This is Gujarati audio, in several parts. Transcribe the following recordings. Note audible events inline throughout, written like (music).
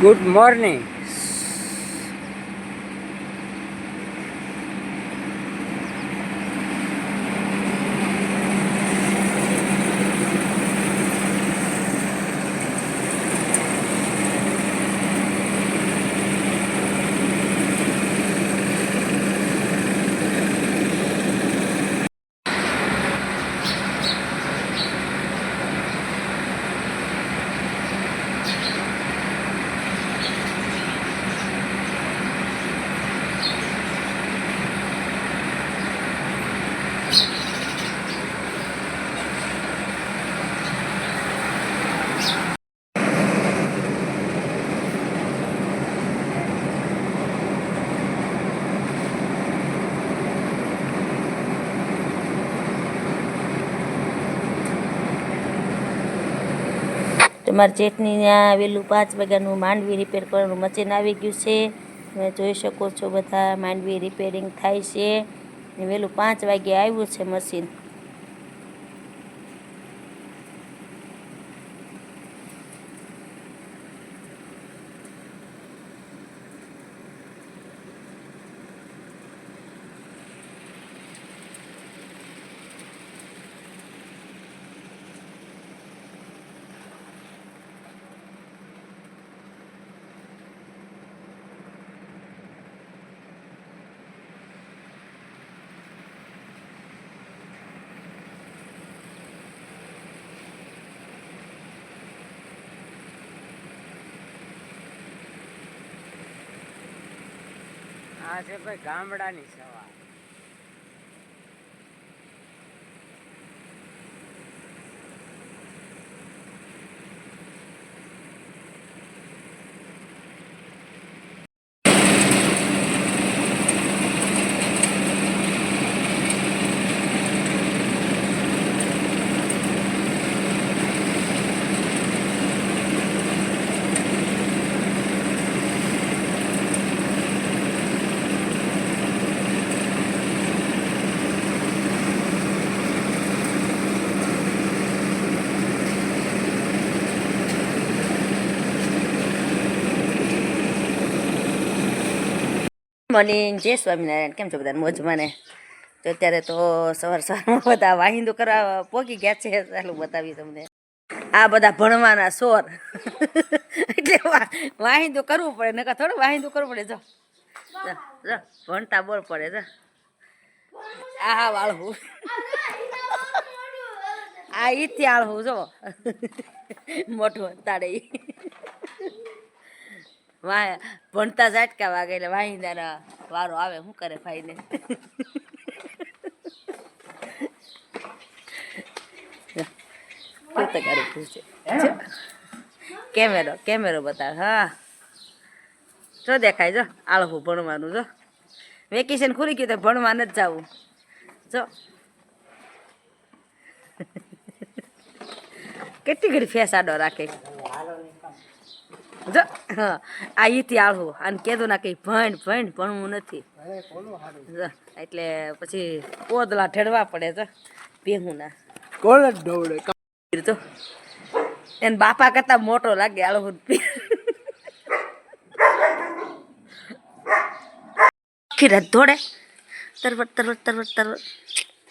ગુડ મોર્નિંગ તમારા જેઠની ત્યાં આવેલું પાંચ વાગ્યાનું માંડવી રિપેર કરવાનું મશીન આવી ગયું છે. તમે જોઈ શકો છો બધા માંડવી રિપેરિંગ થાય છે. ને વહેલું પાંચ વાગે આવ્યું છે મશીન આ છે ભાઈ ગામડાની સવાર. મોર્નિંગ જય સ્વામિનારાયણ. કેમ છો બધા મોજમાં ને? તો અત્યારે તો સવાર સવારમાં બધા વાહિંદો કરવા પોકી ગયા છે. ચાલું બતાવી તમને. આ બધા ભણવાના સોર. એટલે વાહિંદુ કરવું પડે. નકર થોડું વાહિંદુ કરવું પડે. જો. ભણતા બોલ પડે. જો. આ હા વાળવું આ ઈથી આળવું જો. મોટું તાડે વાહ ભણતા ઝાટકા વાગે એટલે વાહિંદાના વારો આવે શું કરે ભાઈને ખુશ છે. કેમેરો કેમેરો બતાવે હા. જો દેખાય જો આળવું ભણવાનું જો. વેકેશન ખુલી ગયું તો ભણવા નથી જવું. જો. કેટલી ઘડી ફેસ આડો રાખે? જો આ ઈથી આળવું અને કીધું ના કંઈ ભણ ભણ ભણવું નથી. એટલે પછી પોદલા ઠેડવા પડે તો ભેહું ના કોણ જ તો એને બાપા કરતા મોટો લાગે આળવું ખીરત ધોડે તરવટ તરવટ તરવટ તરવટ.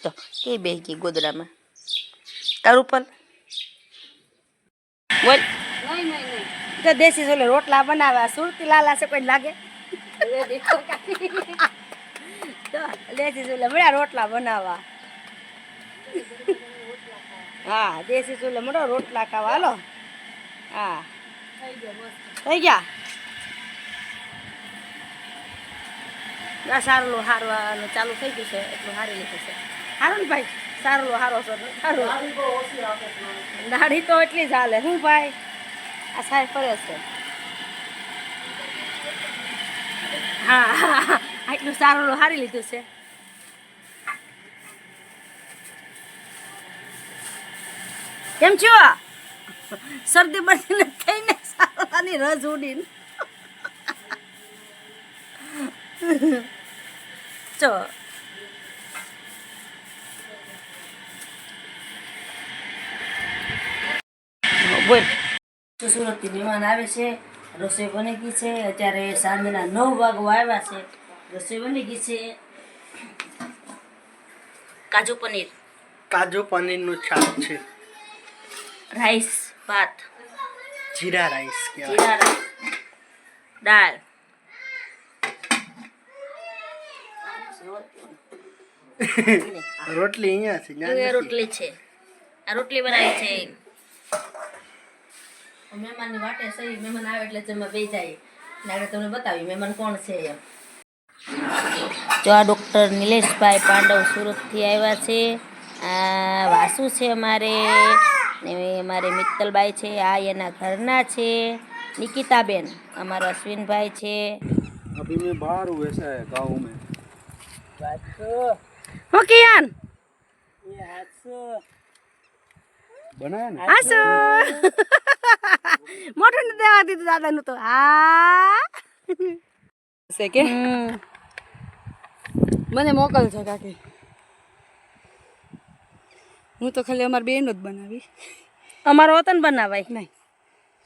તો કે બે ગઈ ગોદડામાં તારું પર બોલ. તો દેશી સોલે રોટલા બનાવ્યા સુરતી લાલા છે કોઈ લાગે? તો દેશી સોલે મળ્યા રોટલા બનાવવા. હા દેશી ચૂલે મળો રોટલા ખાવા. હાલો. હા. થઈ ગયા? ના સારું હારવાનું ચાલુ થઈ ગયું છે એટલું હારી લીધું છે. સારું ને ભાઈ? સારું હારો છો સારું દાઢી તો એટલી જ હાલે. હું ભાઈ? આ સાહેબ ફરે છે હા હા સારું હારી લીધું છે કેમ છો શરદી બરદી નથી થઈને સારવાની રસ ઉડીને ચો બોલ સુરતથી મહેમાન આવે છે રસોઈ બની ગઈ છે અત્યારે સાંજના નવ વાગો આવ્યા છે રસોઈ બની ગઈ છે. કાજુ પનીર. કાજુ પનીરનું શાક છે. રાઈસ ભાત. જીરા રાઈસ જીરા રાઈસ. દાળ. (laughs) રોટલી અહીંયા છે. રોટલી છે. આ રોટલી બનાવી છે. મહેમાનની વાટે સહી મહેમાન આવે એટલે જમવા બે જાય ને આગળ તમને બતાવી મહેમાન કોણ છે એમ જો આ ડૉક્ટર નિલેશભાઈ પાંડવ સુરતથી આવ્યા છે આ વાસુ છે અમારે ને અમારે મિત્તલબાઈ છે આ એના ઘરના છે નિકિતાબેન અમારા અશ્વિનભાઈ છે अभी मैं बाहर हूँ वैसा है गाँव में હું કિયાન बनाया ना હાસુ મોઢું નથી દેવા દીધું દાદાનું તો. હા છે કે? મને મોકલજો કાકી. હું તો ખાલી અમારી બેન જ બનાવી અમારો વતન બનાવાય. નહીં.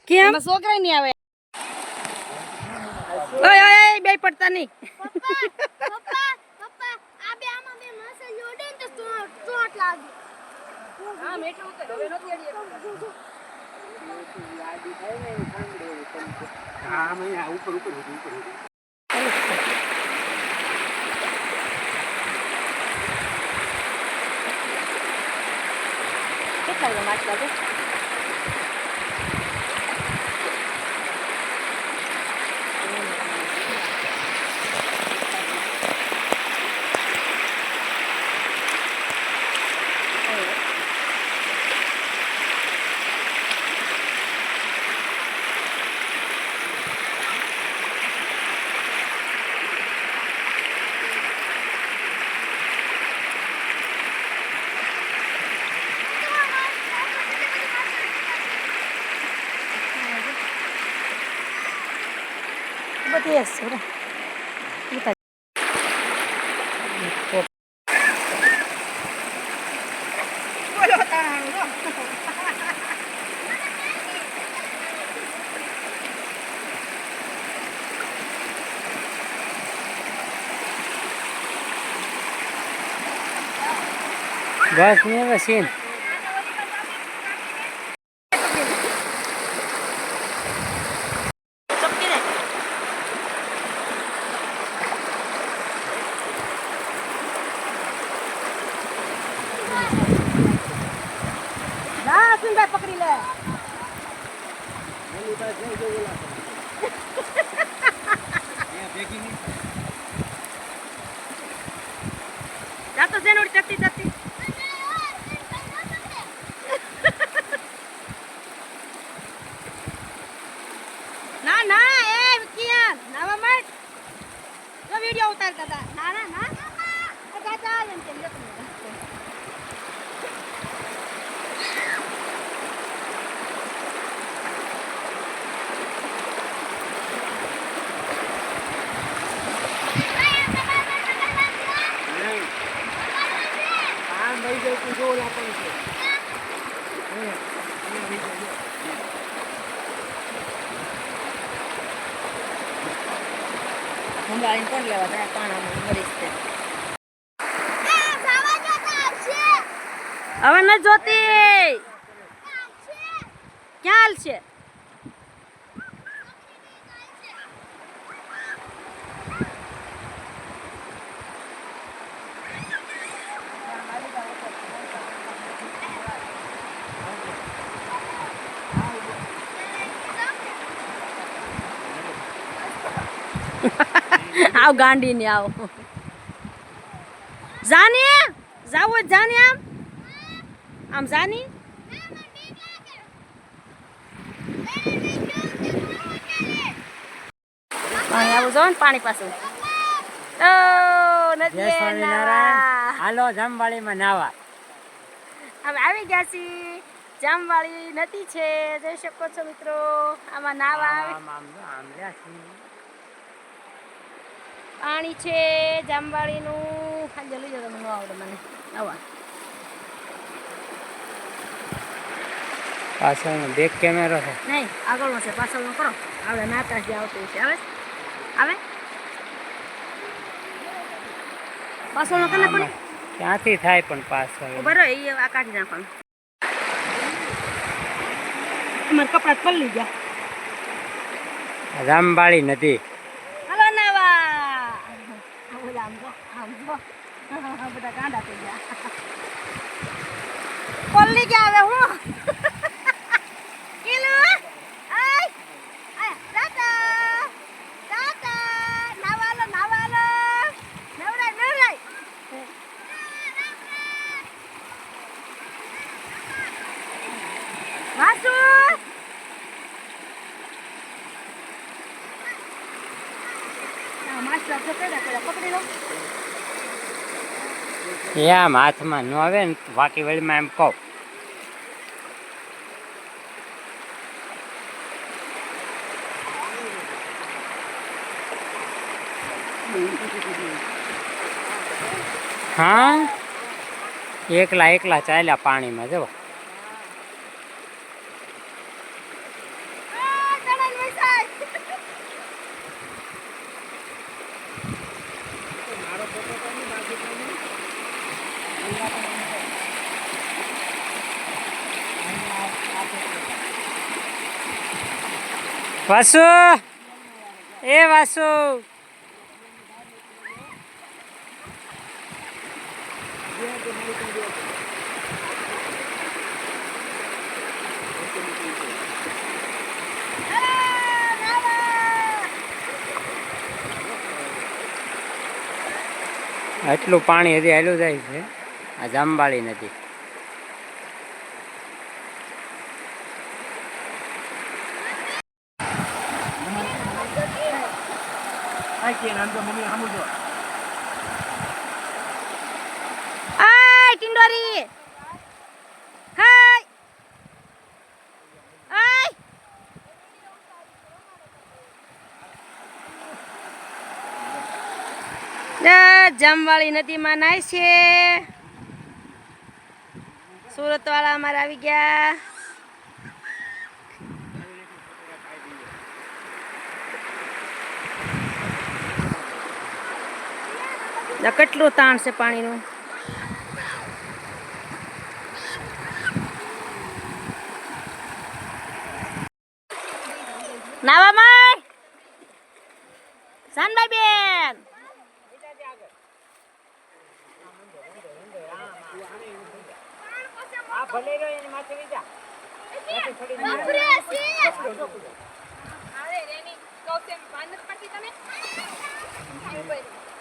કેમ? છોકરા નહીં આવે. ઓય ઓય બે પડતા નહીં. પપ્પા પપ્પા આ બે આમ અહીંયા ઉપર ઉપર ઉપર ઉપર કેટલા વાગે માછલા છે બધી એક છે ને બસ ને મશીન ચપટી ને ના અશ્વિનભાઈ પકડી લે જાતો છે ને ઓલી ચપટી ચપટી ના ના એ કિયાન નાવા મત તો વિડિયો ઉતારતા હતા ના ના ના આ સંભાળીને કોણ લેવા? જાય પાણામાં મરીશ તે હવે ન જોતી. ક્યાં છે? આવ ગાંડી ને આવ. જાની જાવ જાની આમ આમ જાની? પાણી આવું જો ને પાણી પાછું. નથી હાલો જામવાળીમાં નાવા. હવે આવી ગયા છીએ. જામવાળી નદી છે. જઈ શકો છો મિત્રો. આમાં નાવા આવે આમ આમ જો આમ લ્યા છીએ. પાણી છે જામવાળીનું. લઈ જાઓ તમે ન આવડે મને. આવા પાછળનો બેક કેમેરો છે. નહીં આગળનો છે પાછળનો કરો. આવડે નાતા જે આવતું છે આવે? આવે? પાછળનો કને પણ? ક્યાંથી થાય પણ પાછળ? બરાબર એ આ કાઢી નાખવાનું. અમારા કપડા પલ્લી ગયા. રામબાળી નદી હલો નાવા ઓલા આમ જો આમ જો. (laughs) બધા ગાંડા થઈ ગયા. (laughs) પલ્લી ગયા હવે હું? (laughs) માસ્ટર પકડી લો. એ આમ હાથમાં ન આવે ને, વાકી વળીમાં એમ કહું. હા? એકલા એકલા ચાલ્યા પાણીમાં જવો વાસુ! એ વાસુ! આટલું પાણી હજી હાલ્યું જાય છે. આ જાંબાળી નદી. નામ તો મમ્મી સામું જો આય ટિંડોરી. હાય. આય જમવાળી નદીમાં નાય છે. સુરત વાળા અમારે આવી ગયા. કેટલું તાણ છે પાણીનું? નાવા માય! સાનભાઈ બેન મન્નાવા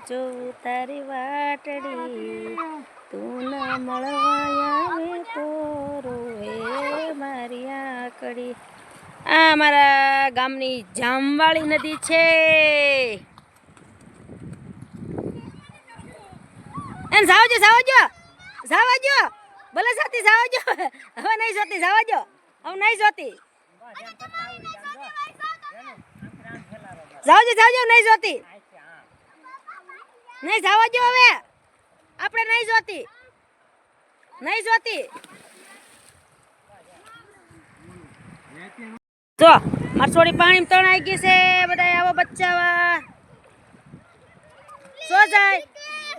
સાહેબા જો તારી વાટડી તું ના મળવા આવે તો રોવે મારી આકડી. આ અમારા ગામની જામવાળી નદી છે. એમ સાવજો સાવજો સાવજો ભલે સાથી સાવજો હવે નહીં જોતી સાવજો હવે નહીં જોતી. સાવજો સાવજો નહીં જોતી. નહીં સાવજો હવે. આપણે નહીં જોતી. નહીં જોતી. જો મરસોડી પાણી તણાઈ ગઈ છે. બધા આવો બચ્ચાવા. જો જાય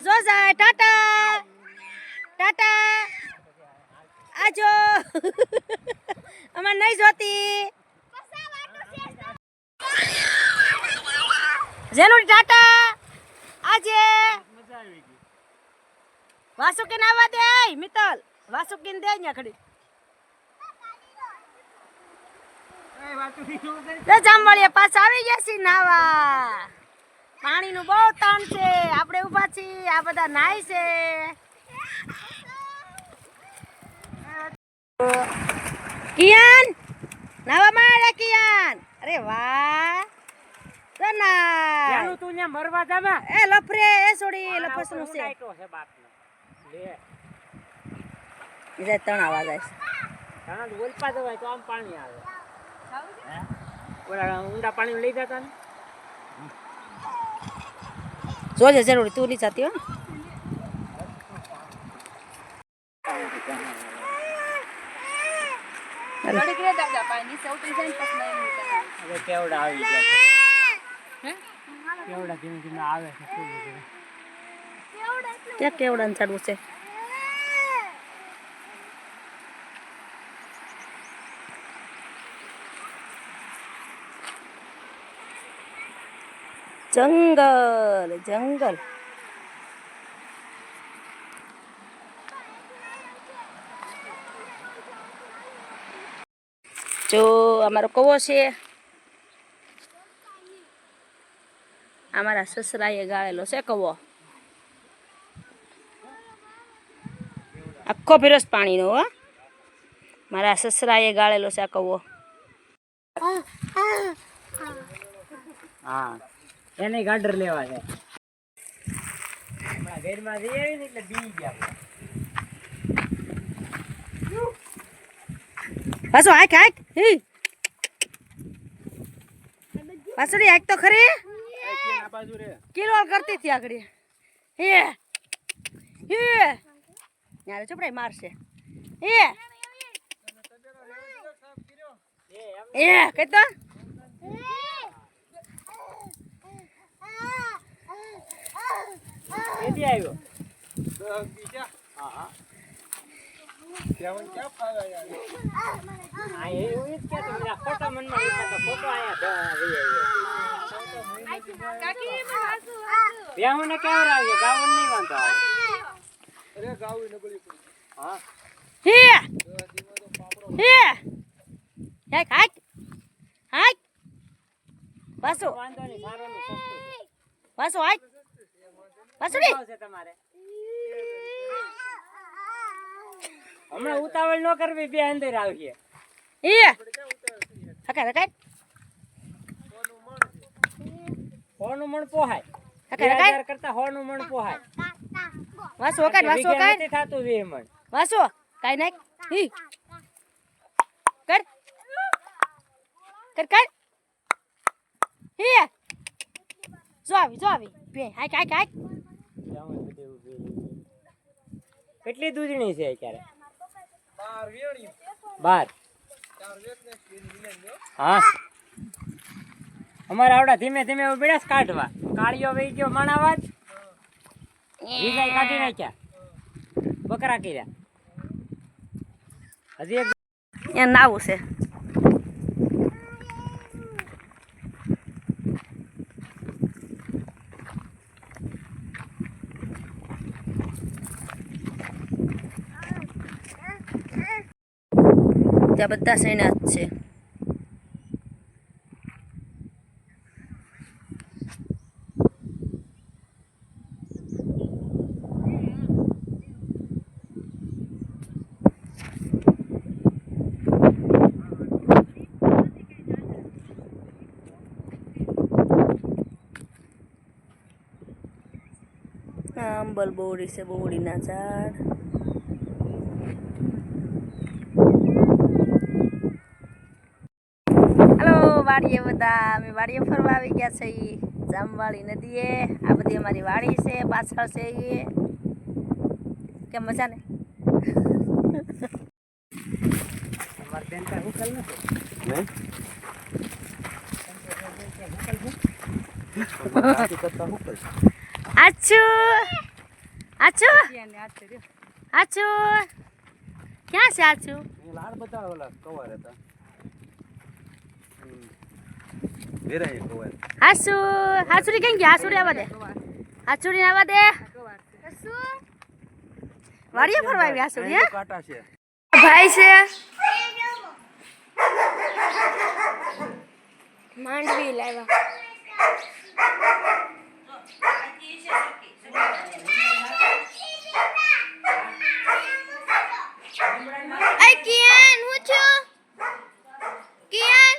જો જાય ટાટા. ટાટા. આજો અમાર (laughs) નહીં જોતી. જેનું ટાટા. આજે વાસુકીને આવવા દે મિત્તલ. વાસુકીન દે અહીંયા ખડી પાછા આવી ગયા છે નાવા. પાણીનું બહુ તાણ છે. આપણે ઊભા છીએ, આ બધા નાય છે. કિયાન, નાવા માંડ્યા કિયાન. અરે વાહ. જાનું તું મરવા જાવા એ લફરે એ છોડી લફસનું છે. ડાયટો છે બાપનો. લે. બીજા ત્રણ આવાજ આવે છે. ઓલપા જવાય તો આમ પાણી આવે. ઓલા ઊંડા પાણી લઈ જતા ને? જોજે જરૂરી તું નહીં જાતી હો દાદા પાણી જાય પછી કેવડા આવી ગયા છે કેવડા ધીમે ધીમે આવે છે ફૂલ ક્યાં કેવડાને ચડવું છે? જંગલ જંગલ. જો અમારો કવો છે? અમારા સસરાએ ગાળેલો છે કવો આખો ફેરસ પાણીનો હો. મારા સસરાએ ગાળેલો છે આ કવો હા એને ગાડર લેવા છે. ઘરમાં જઈ આવી ને એટલે બી ગયા પાછો હાક હાક. હી. પાછોડી હાક તો ખરી. કિલો કરતી હતી આગળ. હે. હે. યાર ચપડાઈ મારશે. હે. એ કઈ કેદી આવ્યો. હા એવું જ કહેતો બધા ખોટા મનમાં ખોટો આયા. બેહું ને કેવું રાખજે ગાવું નહીં વાંધો આવે. હા! હે! હે હાક! હાક! પાછો વાંધો નહીં સારોનું સસ્તું છે. પાછો તમારે. હમણાં ઉતાવળ ન કરવી બે અંદર આવીએ. એ હકા હકા હોનું મણ પોહાય. હજાર કરતા હોનું મણ પોહાય. વાસો કાઢ વાસો વીઘે નથી થાતું વીહ મણ વાસો કાઈ નાખ. હી. કર. કર કર. હી. જો આવી જો બે કેટલી દૂધણી છે અત્યારે? બાર. હા. અમારે આવડા ધીમે ધીમે બેડા કાઢવા. કાળિયો વહી ગયો માણાવા જ. કાઢી નાખ્યા. બકરા કર્યા. હજી એક એ નાવું છે. ત્યાં બધા સૈના છે. બોવડી છે બોવડીના ઝાડ હલો વાડીએ બધા. અમે વાડીએ ફરવા આવી ગયા છે ઈ જામવાળી નદીએ. આ બધી અમારી વાડી છે પાછળ છે એ કેમ મજા ને અમારે બેન કાંઈ ઉકેલ નથી (laughs) રહ્યો. આછું? ક્યાં છે આછું? લાડ બધા ઓલા કવર હતા વેરાય કવર. હાસુ કેમ ગયા હાસુડી આવવા દે. હાસુડી આવવા દે. વાડીએ ફરવા આવી હે? કાંટા છે. ભાઈ છે. માંડવી લાવ્યા અય કિયાન હું છું કિયાન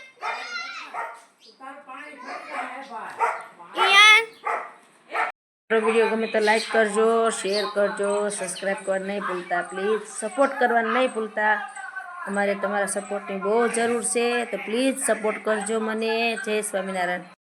કિયાન મારો વીડિયો ગમે તો લાઈક કરજો શેર કરજો સબસ્ક્રાઈબ કરવા નહીં ભૂલતા. પ્લીઝ સપોર્ટ કરવા નહીં ભૂલતા. અમારે તમારા સપોર્ટની બહુ જરૂર છે. તો પ્લીઝ સપોર્ટ કરજો મને. જય સ્વામિનારાયણ.